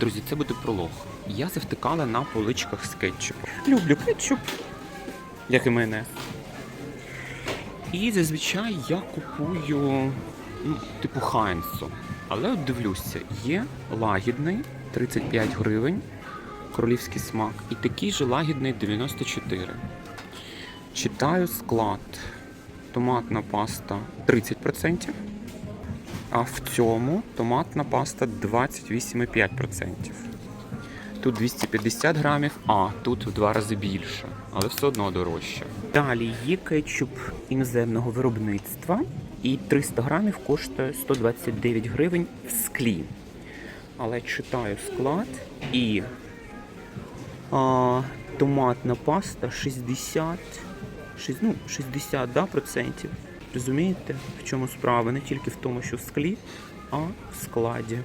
Друзі, це буде пролог. Я завтикала на поличках з кетчупом. Люблю кетчуп, як і мене. І зазвичай я купую ну, типу Хайнсу. Але от дивлюся, є лагідний 35 гривень, королівський смак, і такий же лагідний 94. Читаю склад. Томатна паста 30%, а в цьому томатна паста 28,5%. Тут 250 грамів, а тут в два рази більше, але все одно дорожче. Далі є кетчуп іноземного виробництва, і 300 грамів коштує 129 гривень в склі. Але читаю склад і а, томатна паста 60, шість- ну, 60 да, процентів. Розумієте, в чому справа? Не тільки в тому, що в склі, а в складі.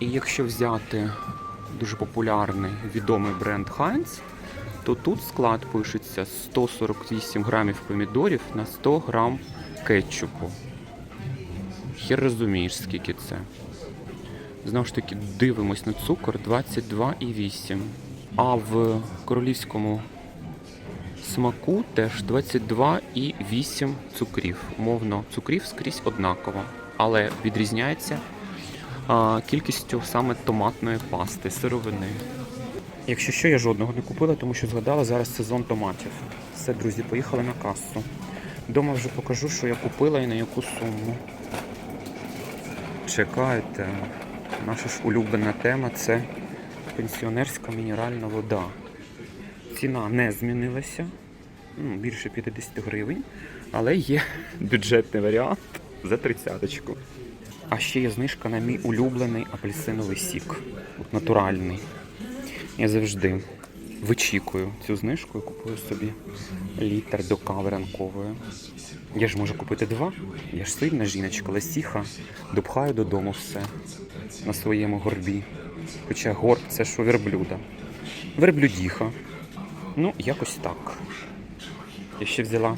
І якщо взяти дуже популярний відомий бренд Heinz, то тут склад пишеться 148 грамів помідорів на 100 грам кетчупу. Хер розумієш, скільки це. Знову ж таки, дивимось на цукор 22,8. А в королівському смаку теж 22,8 цукрів. Умовно, цукрів скрізь однаково, але відрізняється а, кількістю саме томатної пасти, сировини. Якщо що, я жодного не купила, тому що згадала зараз сезон томатів. Все, друзі, поїхали на касу. Дома вже покажу, що я купила і на яку суму. Чекайте, наша ж улюблена тема це пенсіонерська мінеральна вода. Ціна не змінилася, ну, більше 50 гривень, але є бюджетний варіант за тридцяточку. А ще є знижка на мій улюблений апельсиновий сік. От натуральний. Я завжди вичікую цю знижку і купую собі літр до кави ранкової. Я ж можу купити два. Я ж сильна жіночка, ласіха, допхаю додому все на своєму горбі. Хоча горб це у верблюда. Верблюдіха. Ну, якось так. Я ще взяла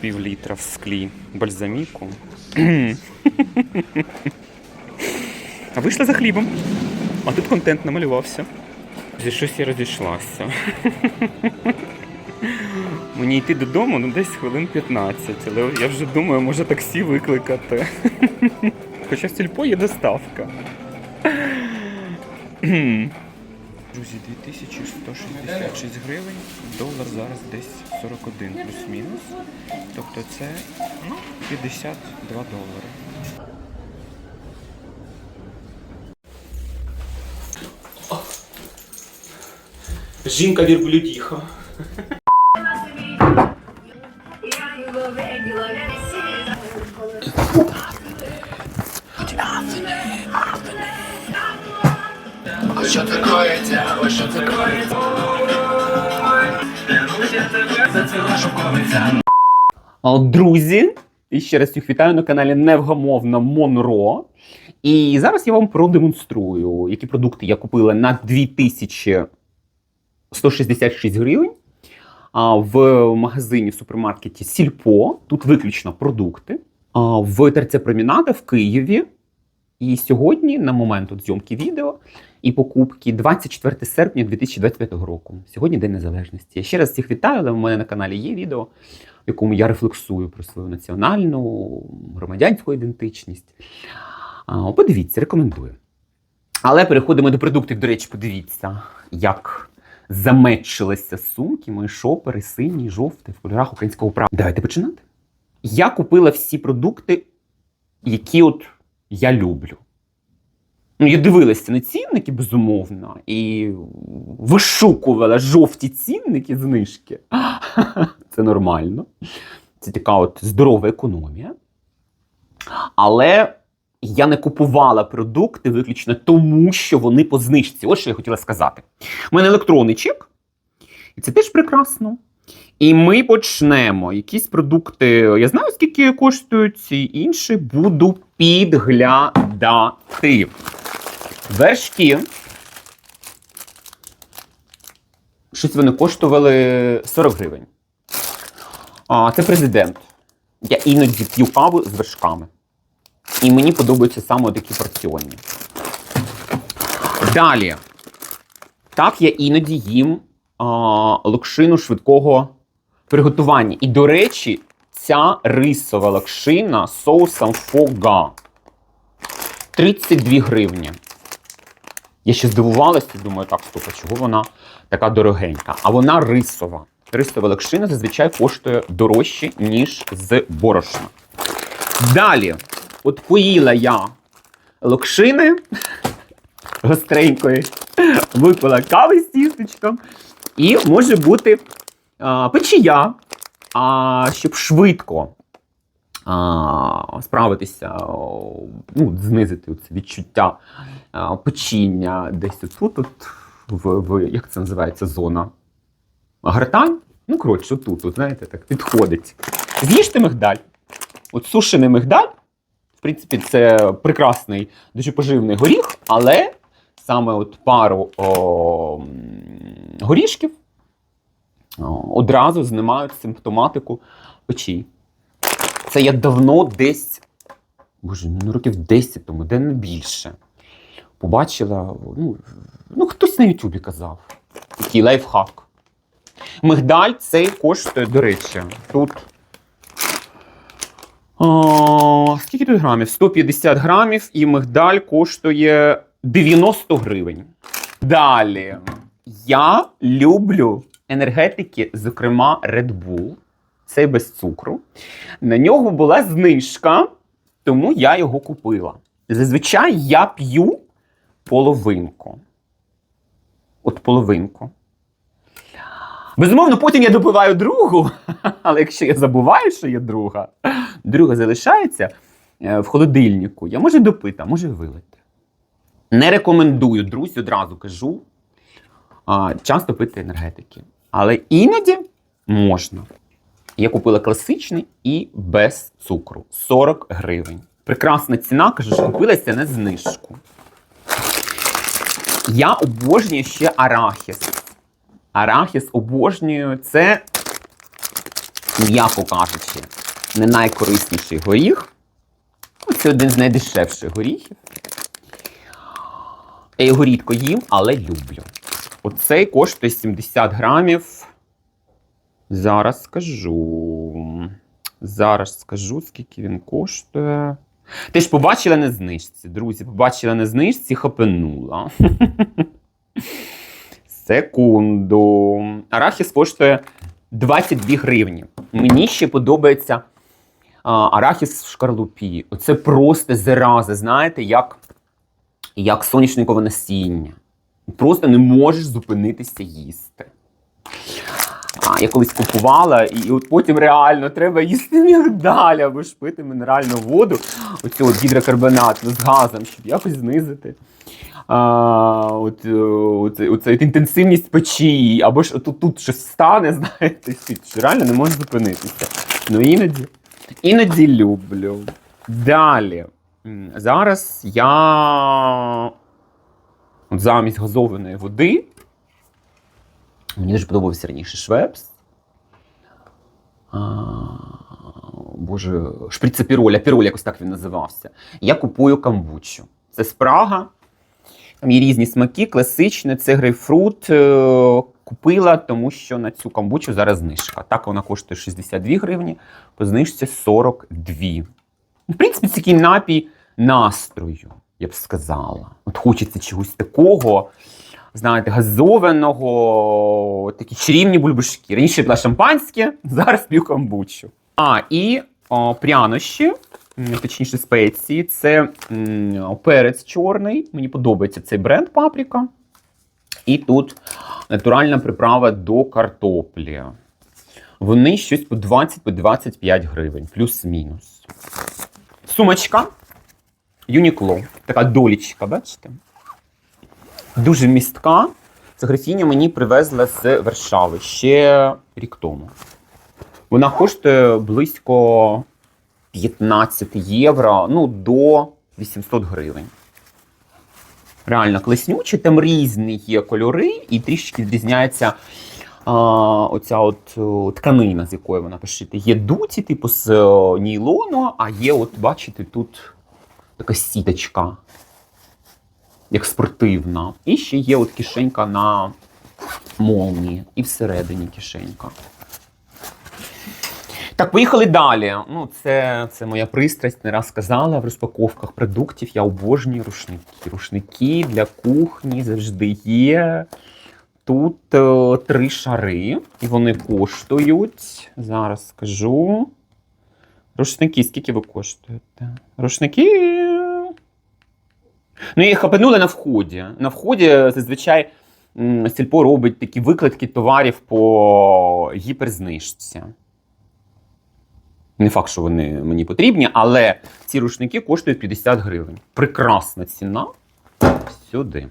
пів літра в склі бальзаміку. А вийшла за хлібом. А тут контент намалювався. Зі щось я розійшлася. Мені йти додому ну, десь хвилин 15, але я вже думаю, може таксі викликати. Хоча в сільпо є доставка. Друзі, 2166 гривень, долар зараз десь 41 плюс-мінус. Тобто це ну, 52 долари. Жінка вірблюдіха. Коїться, ось що. Це коїться. Друзі, і ще раз всіх вітаю на каналі Невгамовна Монро. І зараз я вам продемонструю, які продукти я купила на 2166 гривень. В магазині в супермаркеті Сільпо. Тут виключно продукти. В ТРЦ Промінада в Києві. І сьогодні, на момент от зйомки відео і покупки, 24 серпня 2025 року. Сьогодні День Незалежності. Я ще раз всіх вітаю, але в мене на каналі є відео, в якому я рефлексую про свою національну громадянську ідентичність. А, Подивіться, рекомендую. Але переходимо до продуктів. До речі, подивіться, як замечилися сумки, мої шопери, сині, жовті, в кольорах українського права. Давайте починати. Я купила всі продукти, які от я люблю. Ну, я дивилася на цінники, безумовно, і вишукувала жовті цінники знижки. Це нормально. Це така от здорова економія. Але я не купувала продукти виключно тому, що вони по знижці. Ось що я хотіла сказати. У мене електронний чек, і це теж прекрасно. І ми почнемо. Якісь продукти, я знаю, скільки коштують ці інші, буду підглядати. Вершки. Щось вони коштували 40 гривень. А, це президент. Я іноді п'ю каву з вершками. І мені подобаються саме такі порціонні. Далі. Так, я іноді їм а, локшину швидкого приготування. І, до речі, ця рисова локшина з соусом фога. 32 гривні. Я ще здивувалася, думаю, так, стоп, а чого вона така дорогенька? А вона рисова. Рисова локшина зазвичай коштує дорожче, ніж з борошна. Далі, от поїла я локшини гостренької, випила кави з тістечком, і може бути а, печія, а, щоб швидко а, справитися, ну, знизити це відчуття а, печіння десь тут, тут в, в як це називається, зона гортань. Ну, коротше, тут, тут, знаєте, так підходить. З'їжте мигдаль. От сушений мигдаль, в принципі, це прекрасний, дуже поживний горіх, але саме от пару о, горішків одразу знімають симптоматику печі. Це я давно десь, боже, ну років 10 тому, де не більше. Побачила, ну, ну хтось на Ютубі казав. Такий лайфхак. Мигдаль цей коштує, до речі, тут. О, скільки тут грамів? 150 грамів, і мигдаль коштує 90 гривень. Далі. Я люблю енергетики, зокрема Red Bull. Це без цукру. На нього була знижка, тому я його купила. Зазвичай я п'ю половинку. От половинку. Безумовно, потім я допиваю другу, але якщо я забуваю, що є друга, друга залишається е, в холодильнику, я можу допити, а можу вилити. Не рекомендую, друзі, одразу кажу, часто пити енергетики. Але іноді можна. Я купила класичний і без цукру 40 гривень. Прекрасна ціна, кажу, що купилася на знижку. Я обожнюю ще арахіс. Арахіс обожнюю. Це, м'яко кажучи, не найкорисніший горіх. Ну, Це один з найдешевших горіхів. Я його рідко їм, але люблю. Оцей коштує 70 грамів. Зараз скажу. Зараз скажу, скільки він коштує. Ти ж побачила на знижці, друзі. Побачила на знижці, хапенула. Секунду. Арахіс коштує 22 гривні. Мені ще подобається а, арахіс в шкарлупі. Оце просто зараза, знаєте, як, як соняшникове насіння. Просто не можеш зупинитися їсти. А, я колись купувала, і от потім реально треба їсти мігдаль або ж пити мінеральну воду, оцю от гідрокарбонатну з газом, щоб якось знизити а, от, оце, оце, от інтенсивність печі, або ж тут, тут щось стане, знаєте, що реально не можеш зупинитися. Ну іноді, іноді люблю. Далі. Зараз я от замість газованої води. Мені дуже подобався раніше швепс. А, Боже, шприцепіроль, апіроль, якось так він називався. Я купую камбучу. Це спрага. Там є різні смаки, класичне, це грейпфрут. Е, Купила, тому що на цю камбучу зараз знижка. Так вона коштує 62 гривні, по знижці 42. В принципі, це такий напій настрою, я б сказала. От хочеться чогось такого, знаєте, газованого, такі чарівні бульбашки. Раніше пила шампанське, зараз п'ю камбучу. А, і о, прянощі, точніше спеції, це м, перець чорний. Мені подобається цей бренд паприка. І тут натуральна приправа до картоплі. Вони щось по 20-25 гривень, плюс-мінус. Сумочка Юнікло. Така долічка, бачите? Дуже містка. Ця графіня мені привезла з Варшави ще рік тому. Вона коштує близько 15 євро, ну, до 800 гривень. Реально класнючі, там різні є кольори, і трішки відрізняється а, оця от тканина, з якої вона пошита. Є дуті, типу з о, а є, от, бачите, тут така сіточка. як спортивна. І ще є от кишенька на молнії, і всередині кишенька. Так, поїхали далі. Ну, це, це моя пристрасть, не раз сказала в розпаковках продуктів. Я обожнюю рушники. Рушники для кухні завжди є. Тут е, три шари, і вони коштують. Зараз скажу. Рушники, скільки ви коштуєте? Рушники. Ну, їх хапанули на вході. На вході зазвичай сільпо робить такі викладки товарів по гіперзнижці. Не факт, що вони мені потрібні, але ці рушники коштують 50 гривень. Прекрасна ціна. Сюди.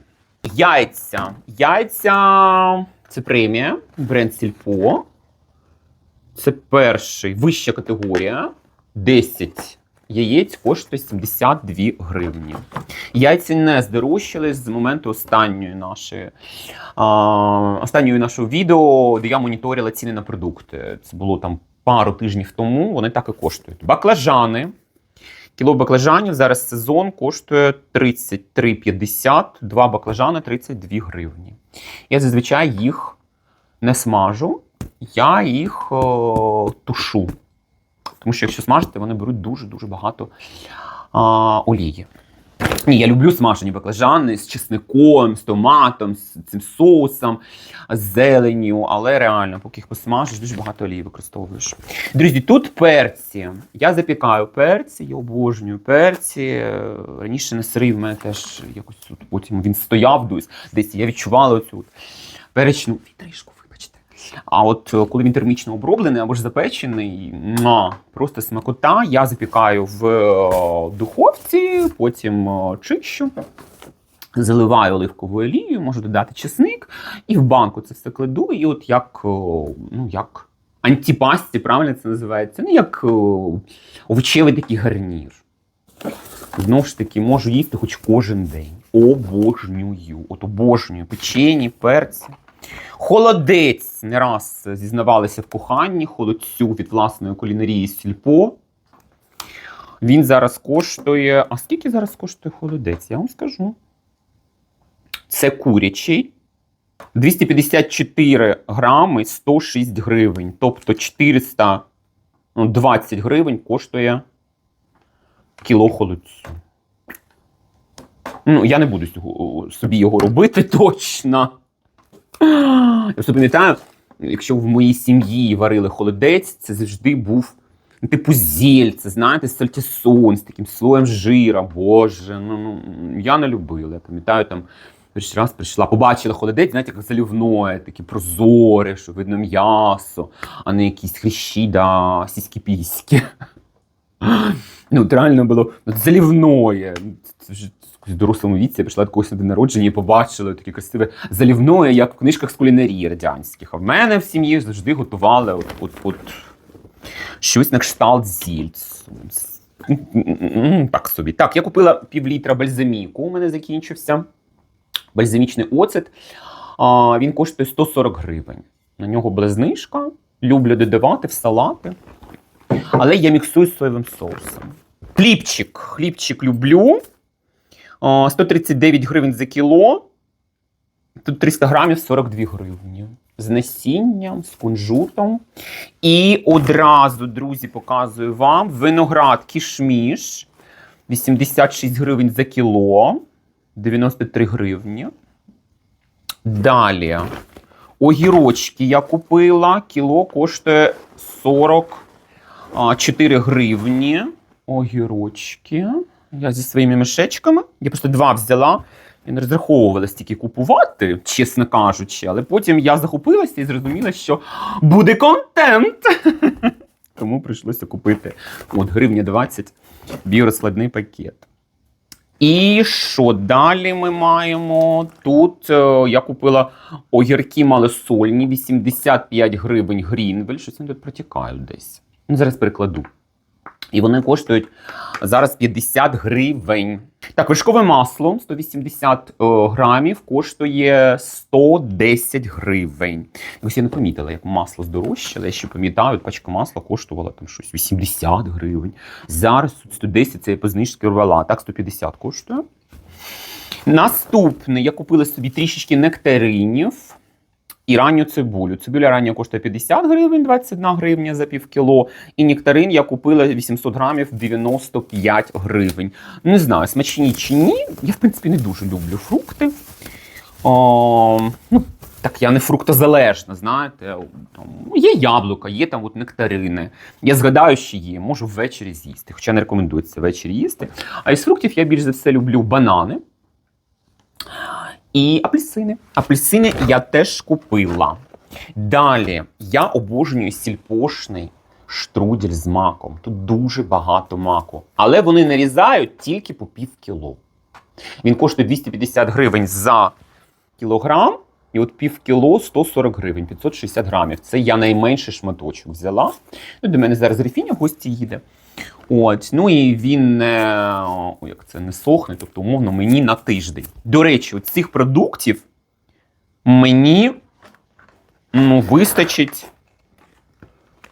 Яйця. Яйця це премія, бренд Сільпо. Це перший, вища категорія. 10 яєць коштує 72 гривні. Яйця не здорожчали з моменту останньої нашої, а, останньої нашого відео, де я моніторила ціни на продукти. Це було там пару тижнів тому, вони так і коштують. Баклажани. Кіло баклажанів зараз сезон коштує 33,50, два баклажани 32 гривні. Я зазвичай їх не смажу, я їх о, тушу. Тому що якщо смажити, вони беруть дуже-дуже багато а, олії. Ні, я люблю смажені баклажани з чесником, з томатом, з цим соусом, з зеленню, але реально, поки їх посмажиш, дуже багато олії використовуєш. Друзі, тут перці. Я запікаю перці, я обожнюю перці. Раніше на сирий в мене теж якось тут потім він стояв десь, я відчувала оцю перечну вітришку. А от е, коли він термічно оброблений або ж запечений, просто смакота, я запікаю в е, духовці, потім е, чищу. Заливаю оливковою олією, можу додати чесник, і в банку це все кладу. І от як, ну, як антипасті, правильно це називається? Ну, як овочевий такий гарнір. Знову ж таки, можу їсти хоч кожен день. Обожнюю. От обожнюю печені, перці. Холодець не раз зізнавалися в коханні, холодцю від власної кулінарії сільпо. Він зараз коштує. А скільки зараз коштує холодець? Я вам скажу. Це курячий. 254 грами 106 гривень. Тобто 420 гривень коштує кіло холодцю. Ну, я не буду собі його робити точно. Я просто пам'ятаю, якщо в моїй сім'ї варили холодець, це завжди був ну, типу зіль, це знаєте, сальтісон з таким слоєм жира. Боже, ну, ну я не любила. Я пам'ятаю, там перший раз прийшла, побачила холодець, знаєте, як заливное, таке прозоре, що видно м'ясо, а не якісь хрящі да сіські піськи. Ну, реально було от. Це вже в дорослому віці я прийшла до когось на день народження і побачила таке красиве залівное, як в книжках з кулінарії радянських. А в мене в сім'ї завжди готували от, от, от щось на кшталт зільцу. Так собі. Так, я купила пів літра бальзаміку, у мене закінчився. Бальзамічний оцет. А, він коштує 140 гривень. На нього була. Люблю додавати в салати. Але я міксую з соєвим соусом. Хлібчик. Хлібчик люблю. А, 139 гривень за кіло. Тут 300 грамів 42 гривні. З насінням, з кунжутом. І одразу, друзі, показую вам виноград кішміш. 86 гривень за кіло. 93 гривні. Далі. Огірочки я купила. Кіло коштує 44 гривні. Огірочки. Я зі своїми мішечками. Я просто два взяла. Я не розраховувала стільки купувати, чесно кажучи, але потім я захопилася і зрозуміла, що буде контент. Тому прийшлося купити от гривня 20 біорозкладний пакет. І що далі ми маємо? Тут е, я купила огірки малосольні, 85 гривень грінвель. Щось вони тут протікають десь. Ну, зараз перекладу. І вони коштують зараз 50 гривень. Так, вершкове масло 180 е, грамів коштує 110 гривень. Ось я не помітила, як масло здорожчало. Я ще пам'ятаю, пачка масла коштувала там щось 80 гривень. Зараз тут 110 це я по знижці рвала. Так, 150 коштує. Наступне, я купила собі трішечки нектаринів і ранню цибулю. Цибуля рання коштує 50 гривень, 21 гривня за пів кіло. І нектарин я купила 800 грамів 95 гривень. Не знаю, смачні чи ні. Я, в принципі, не дуже люблю фрукти. О, ну, так я не фруктозалежна, знаєте. Там, є яблука, є там от нектарини. Я згадаю, що є, можу ввечері з'їсти, хоча не рекомендується ввечері їсти. А із фруктів я більш за все люблю банани. І апельсини. Апельсини я теж купила. Далі я обожнюю сільпошний штрудель з маком. Тут дуже багато маку. Але вони нарізають тільки по пів кіло. Він коштує 250 гривень за кілограм. І от пів кіло 140 гривень, 560 грамів. Це я найменший шматочок взяла. Ну, до мене зараз Грифіня в гості їде. От, ну і він не, о, як це, не сохне, тобто, умовно, мені на тиждень. До речі, от цих продуктів мені ну, вистачить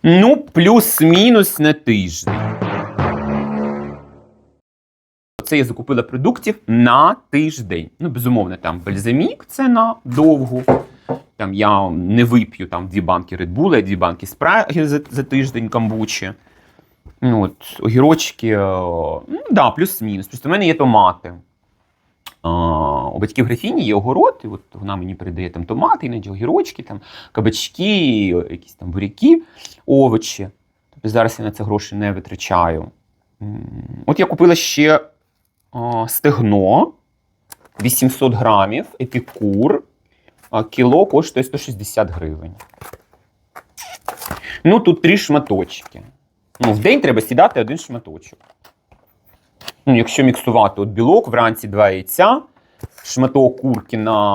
ну, плюс-мінус на тиждень. Це я закупила продуктів на тиждень. Ну, безумовно, там бальзамік це на довгу. Там я не вип'ю там дві банки Bull, дві банки спраги за, за тиждень камбучі. Ну, от, огірочки, е, ну, да, плюс-мінус. Просто в мене є томати. А, у батьків графіні є огород, і от вона мені передає там томати, іноді огірочки, там, кабачки, якісь там буряки, овочі. Тобто зараз я на це гроші не витрачаю. От я купила ще а, стегно 800 грамів, епікур. А кіло коштує 160 гривень. Ну, тут три шматочки. Ну, в день треба сідати один шматочок. Ну, якщо міксувати от білок, вранці два яйця, шматок курки на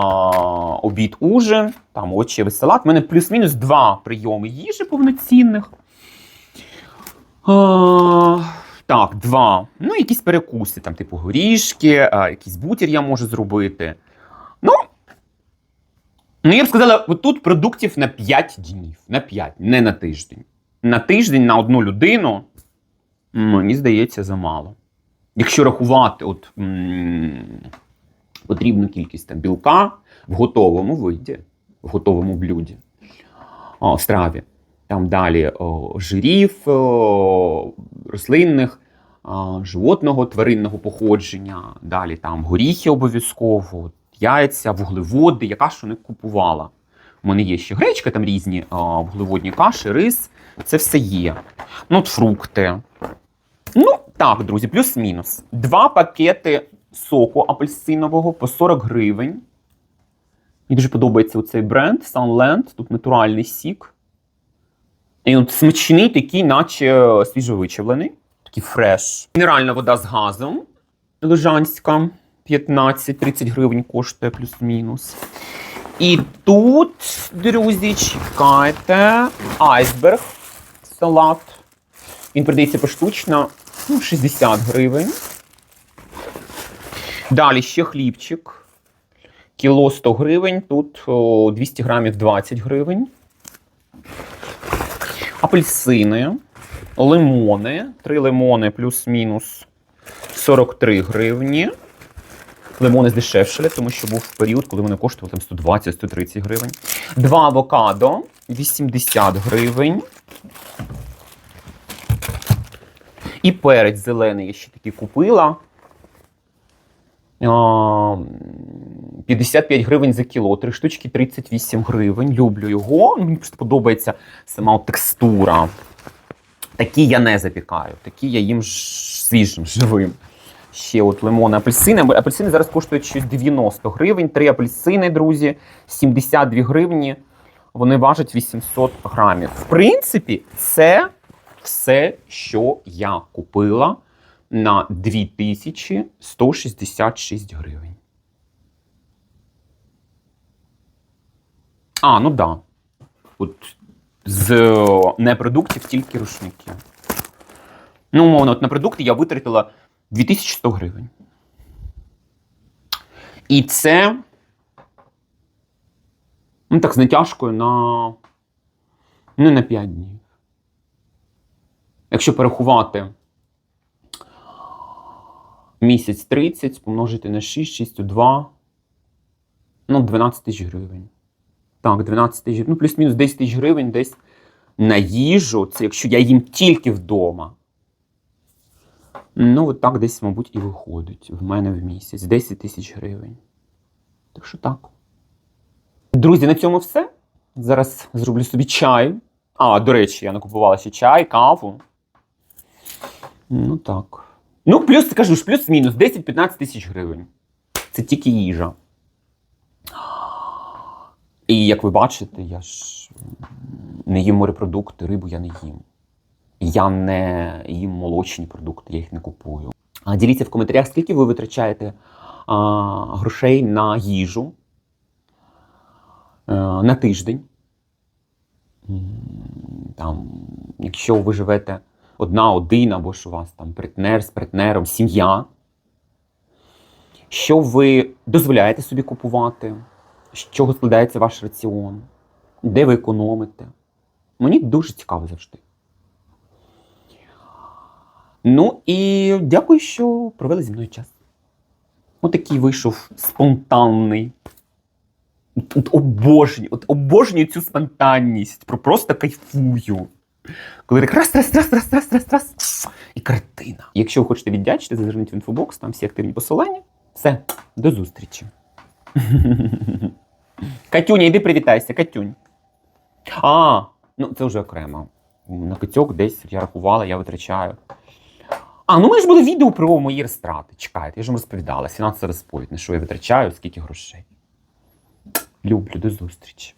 обід ужин, там овочевий салат. У мене плюс-мінус два прийоми їжі повноцінних. А, так, два. Ну, якісь перекуси, там, типу горішки, а, якийсь бутір я можу зробити. Ну, ну я б сказала, от тут продуктів на 5 днів. На 5, не на тиждень на тиждень на одну людину, мені здається, замало. Якщо рахувати от, потрібну кількість там, білка в готовому виді, в готовому блюді, о, страві, там далі о, жирів, о, рослинних, о, животного, тваринного походження, далі там горіхи обов'язково, яйця, вуглеводи, яка що не купувала. У мене є ще гречка, там різні о, вуглеводні каші, рис. Це все є. Ну, фрукти. Ну, так, друзі, плюс-мінус. Два пакети соку апельсинового по 40 гривень. Мені дуже подобається цей бренд Sunland. Тут натуральний сік. І от смачний, такий, наче свіжовичавлений. Такий фреш. Мінеральна вода з газом. Лежанська. 15-30 гривень коштує плюс-мінус. І тут, друзі, чекайте, айсберг салат. Він продається поштучно ну, 60 гривень. Далі ще хлібчик. Кіло 100 гривень, тут о, 200 грамів 20 гривень. Апельсини, лимони. Три лимони плюс-мінус 43 гривні. Лимони здешевшили, тому що був період, коли вони коштували там 120-130 гривень. Два авокадо 80 гривень. І перець зелений я ще такий купила. 55 гривень за кіло, три штучки 38 гривень. Люблю його. Ну, Мені просто подобається сама текстура. Такі я не запікаю, такі я їм свіжим, живим. Ще от лимони, апельсини. Апельсини зараз коштують щось 90 гривень. Три апельсини, друзі, 72 гривні. Вони важать 800 грамів. В принципі, це все, що я купила на 2166 гривень. А, ну да. От з е, непродуктів тільки рушники. Ну, умовно, от на продукти я витратила 2100 гривень. І це. Ну, так, з натяжкою на. Ну, на 5 днів. Якщо порахувати Місяць 30 помножити на 6, 6 2. Ну, 12 тисяч гривень. Так, 12 тисяч, ну, плюс-мінус 10 тисяч гривень десь на їжу. Це якщо я їм тільки вдома. Ну, от так десь, мабуть, і виходить в мене в місяць. 10 тисяч гривень. Так що так. Друзі, на цьому все. Зараз зроблю собі чай. А, до речі, я накупувала ще чай, каву. Ну так. Ну, плюс, кажу ж, плюс-мінус 10-15 тисяч гривень. Це тільки їжа. І як ви бачите, я ж не їм морепродукти, рибу я не їм. Я не їм молочні продукти, я їх не купую. А діліться в коментарях, скільки ви витрачаєте а, грошей на їжу на тиждень. Там, якщо ви живете одна, один, або ж у вас там партнер з партнером, сім'я. Що ви дозволяєте собі купувати? З чого складається ваш раціон? Де ви економите? Мені дуже цікаво завжди. Ну і дякую, що провели зі мною час. Отакий вийшов спонтанний. От, от обожнюю, от обожнюю цю спонтанність. Про просто кайфую. Коли так раз, раз, раз, раз, раз, раз, раз. І картина. Якщо ви хочете віддячити, зазирніть в інфобокс, там всі активні посилання. Все, до зустрічі. Катюня, йди привітайся, Катюнь. А, ну це вже окремо. На китьок десь я рахувала, я витрачаю. А, ну ми ж було відео про мої розтрати. Чекайте, я ж вам розповідала. Фінансова розповідь, на що я витрачаю, скільки грошей. Люблю, до зустрічі.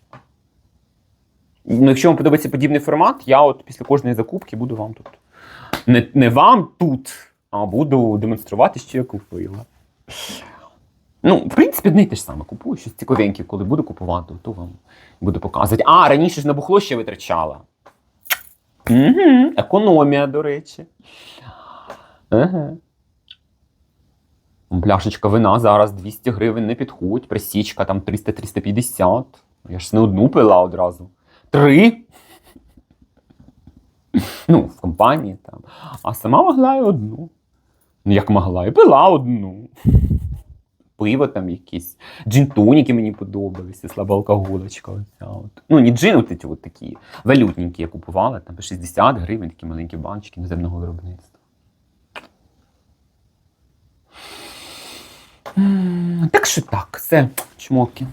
Ну, якщо вам подобається подібний формат, я от після кожної закупки буду вам тут. Не, не вам тут, а буду демонструвати, що я купила. Ну, в принципі, й те ж саме купую, щось цікавеньке, коли буду купувати, то вам буду показувати. А, раніше ж на бухло ще витрачала. Угу, економія, до речі. Ага. Пляшечка вина зараз 200 гривень не підходить, присічка там 300-350. Я ж не одну пила одразу. Три. Ну, в компанії там. А сама могла і одну. Ну, як могла, і пила одну. Пиво там якісь. Джин-тоніки мені подобалися, слабоалкоголочка. Оця от. Ну, не джин, от такі валютненькі я купувала, там 60 гривень, такі маленькі банчики іноземного виробництва. Так що так, це чмоки.